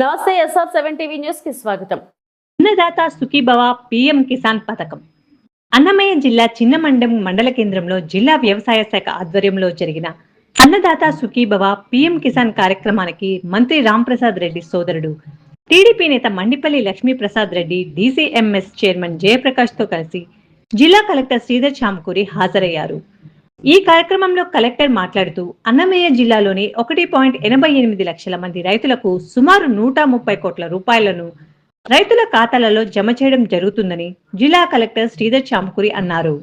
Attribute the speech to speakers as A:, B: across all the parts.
A: నమస్తే SR seven TV న్యూస్కి స్వాగతం.
B: అన్నదాత సుఖీభవ పిఎం కిసాన్ పథకం. అన్నమయ్య జిల్లా చిన్నమండం మండల కేంద్రంలో జిల్లా వ్యవసాయ శాఖ ఆధ్వర్యంలో జరిగిన అన్నదాత సుఖీభవ పిఎం కిసాన్ కార్యక్రమానికి మంత్రి రాంప్రసాద్ రెడ్డి సోదరుడు టీడీపీ నేత మండిపల్లి లక్ష్మీప్రసాద్ రెడ్డి డీసీఎంఎస్ చైర్మన్ జయప్రకాష్తో కలిసి జిల్లా కలెక్టర్ శ్రీధర్ చామకూరి హాజరయ్యారు. ఈ కార్యక్రమంలో కలెక్టర్ మాట్లాడుతూ అన్నమయ్య జిల్లాలోని ఒకటి పాయింట్ ఎనభై ఎనిమిది లక్షల మంది రైతులకు సుమారు నూట ముప్పై కోట్ల రూపాయలను రైతుల ఖాతాలలో జమ చేయడం జరుగుతుందని జిల్లా కలెక్టర్ శ్రీధర్ చామకూరి అన్నారు.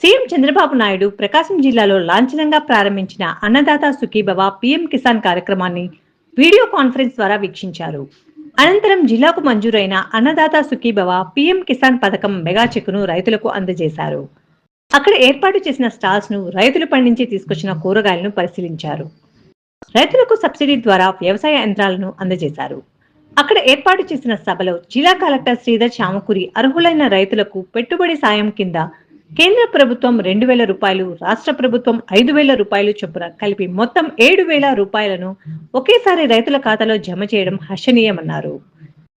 B: సీఎం చంద్రబాబు నాయుడు ప్రకాశం జిల్లాలో లాంఛనంగా ప్రారంభించిన అన్నదాత సుఖీభవ పీఎం కిసాన్ కార్యక్రమాన్ని వీడియో కాన్ఫరెన్స్ ద్వారా వీక్షించారు. అనంతరం జిల్లాకు మంజూరైన అన్నదాత సుఖీభవ పీఎం కిసాన్ పథకం మెగా చెక్కును రైతులకు అందజేశారు. అక్కడ ఏర్పాటు చేసిన స్టాల్స్ను రైతులు పండించి తీసుకొచ్చిన కూరగాయలను పరిశీలించారు. రైతులకు సబ్సిడీ ద్వారా వ్యవసాయ యంత్రాలను అందజేశారు. అక్కడ ఏర్పాటు చేసిన సభలో జిల్లా కలెక్టర్ శ్రీధర్ చామకూరి అర్హులైన రైతులకు పెట్టుబడి సాయం కింద కేంద్ర ప్రభుత్వం రెండు వేల రూపాయలు రాష్ట్ర ప్రభుత్వం ఐదు వేల రూపాయలు చొప్పున కలిపి మొత్తం ఏడు వేల రూపాయలను ఒకేసారి రైతుల ఖాతాలో జమ చేయడం హర్షణీయమన్నారు.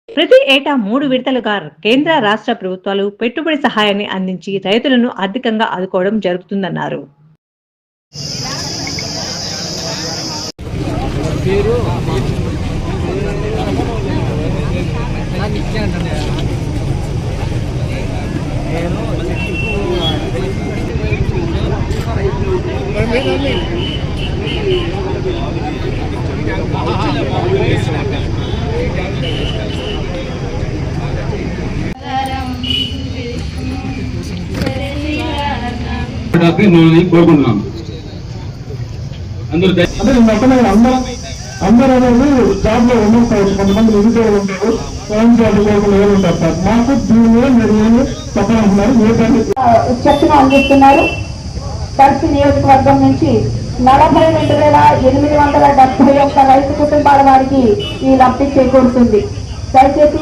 B: ప్రతి ఏటా మూడు విడతలుగా కేంద్ర రాష్ట్ర ప్రభుత్వాలు పెట్టుబడి సహాయాన్ని అందించి రైతులను ఆర్థికంగా ఆదుకోవడం జరుగుతుందన్నారు.
C: అందరూ
D: అంటే నేను ఒక్కనే అందరం అందరూ అనేది జాబ్లో ఉండకపోవచ్చు కొంతమంది నిరుద్యోగులు ఉంటారు స్వయం జాబ్ లేకుండా ఉంటారు సార్. మాకు దీని మీద మీరు ఏమి
E: చర్చను అందిస్తున్నారు. దర్శి నియోజకవర్గం నుంచి నలభై రెండు వేల ఎనిమిది వందల డెబ్బై ఒక్క రైతు కుటుంబాల వారికి ఈ లబ్ధి చేకూరుతుంది. దయచేసి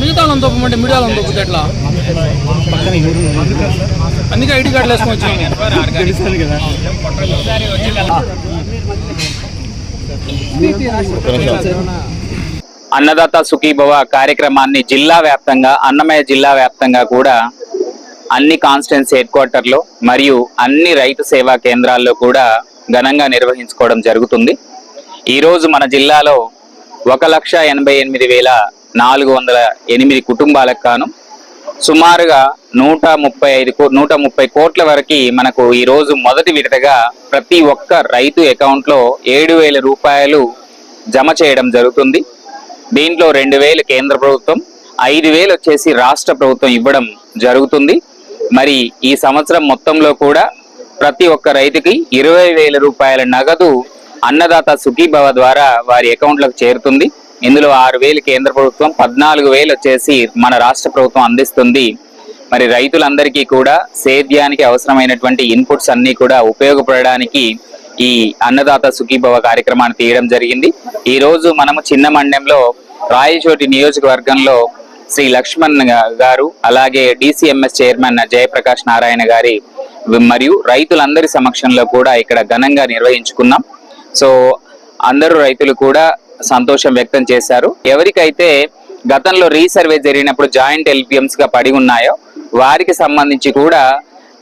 F: మిగతా వాళ్ళని తప్పమంటే మీడియా వాళ్ళని తప్పితే ఎట్లా అందుకే ఐడి కార్డులు వేసుకొని వచ్చాము
G: అన్నదాత సుఖీభవ కార్యక్రమాన్ని జిల్లా వ్యాప్తంగా అన్నమయ్య జిల్లా వ్యాప్తంగా కూడా అన్ని కాన్స్టిట్యున్సీ హెడ్ క్వార్టర్లో మరియు అన్ని రైతు సేవా కేంద్రాల్లో కూడా ఘనంగా నిర్వహించుకోవడం జరుగుతుంది. ఈరోజు మన జిల్లాలో ఒక లక్ష ఎనభై ఎనిమిది వేల నాలుగు వందల ఎనిమిది కుటుంబాలకు గాను సుమారుగా నూట ముప్పై ఐదు కో- నూట ముప్పై కోట్ల వరకు మనకు ఈరోజు మొదటి విడతగా ప్రతి ఒక్క రైతు అకౌంట్లో ఏడు వేల రూపాయలు జమ చేయడం జరుగుతుంది. దీంట్లో రెండు వేలు కేంద్ర ప్రభుత్వం ఐదు వేలు వచ్చేసి రాష్ట్ర ప్రభుత్వం ఇవ్వడం జరుగుతుంది. మరి ఈ సంవత్సరం మొత్తంలో కూడా ప్రతి ఒక్క రైతుకి ఇరవై వేల రూపాయల నగదు అన్నదాత సుఖీభవ ద్వారా వారి అకౌంట్లకు చేరుతుంది. ఇందులో ఆరు వేలు కేంద్ర ప్రభుత్వం పద్నాలుగు వేలు వచ్చేసి మన రాష్ట్ర ప్రభుత్వం అందిస్తుంది. మరి రైతులందరికీ కూడా సేద్యానికి అవసరమైనటువంటి ఇన్పుట్స్ అన్ని కూడా ఉపయోగపడడానికి ఈ అన్నదాత సుఖీభవ కార్యక్రమాన్ని తీయడం జరిగింది. ఈ రోజు మనము చిన్న మండెంలో రాయచోటి నియోజకవర్గంలో శ్రీ లక్ష్మణ్ గారు అలాగే డిసిఎంఎస్ చైర్మన్ జయప్రకాష్ నారాయణ గారి మరియు రైతులందరి సమక్షంలో కూడా ఇక్కడ ఘనంగా నిర్వహించుకున్నాం. సో అందరూ రైతులు కూడా సంతోషం వ్యక్తం చేశారు. ఎవరికైతే గతంలో రీసర్వే జరిగినప్పుడు జాయింట్ ఎల్పిఎంస్గా పడి ఉన్నాయో వారికి సంబంధించి కూడా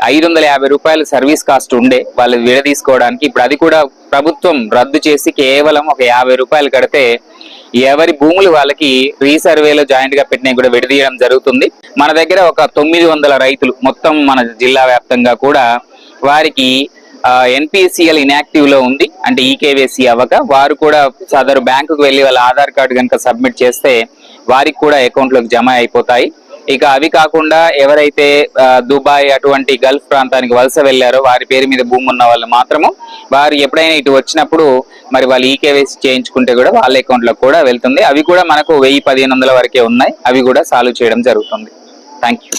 G: ఐదు వందల యాభై రూపాయలు సర్వీస్ కాస్ట్ ఉండే వాళ్ళు విడదీసుకోవడానికి ఇప్పుడు అది కూడా ప్రభుత్వం రద్దు చేసి కేవలం ఒక యాభై రూపాయలు కడితే ఎవరి భూములు వాళ్ళకి రీసర్వేలో జాయింట్గా పెట్టినవి కూడా విడదీయడం జరుగుతుంది. మన దగ్గర ఒక తొమ్మిది వందల రైతులు మొత్తం మన జిల్లా వ్యాప్తంగా కూడా వారికి ఎన్పిసిఎల్ ఇన్యాక్టివ్లో ఉంది. అంటే ఈకేవైసీ అవ్వక వారు కూడా సదరు బ్యాంకుకు వెళ్ళి వాళ్ళ ఆధార్ కార్డు కనుక సబ్మిట్ చేస్తే వారికి కూడా అకౌంట్లోకి జమ అయిపోతాయి. ఇక అవి కాకుండా ఎవరైతే దుబాయ్ అటువంటి గల్ఫ్ ప్రాంతానికి వలస వెళ్ళారో వారి పేరు మీద భూమి ఉన్న వాళ్ళు మాత్రము వారు ఎప్పుడైనా ఇటు వచ్చినప్పుడు మరి వాళ్ళు ఈకేవైసీ చేయించుకుంటే కూడా వాళ్ళ అకౌంట్లోకి కూడా వెళ్తుంది. అవి కూడా మనకు వెయ్యి పదిహేను వందల వరకే ఉన్నాయి. అవి కూడా సాల్వ్ చేయడం జరుగుతుంది. Thank you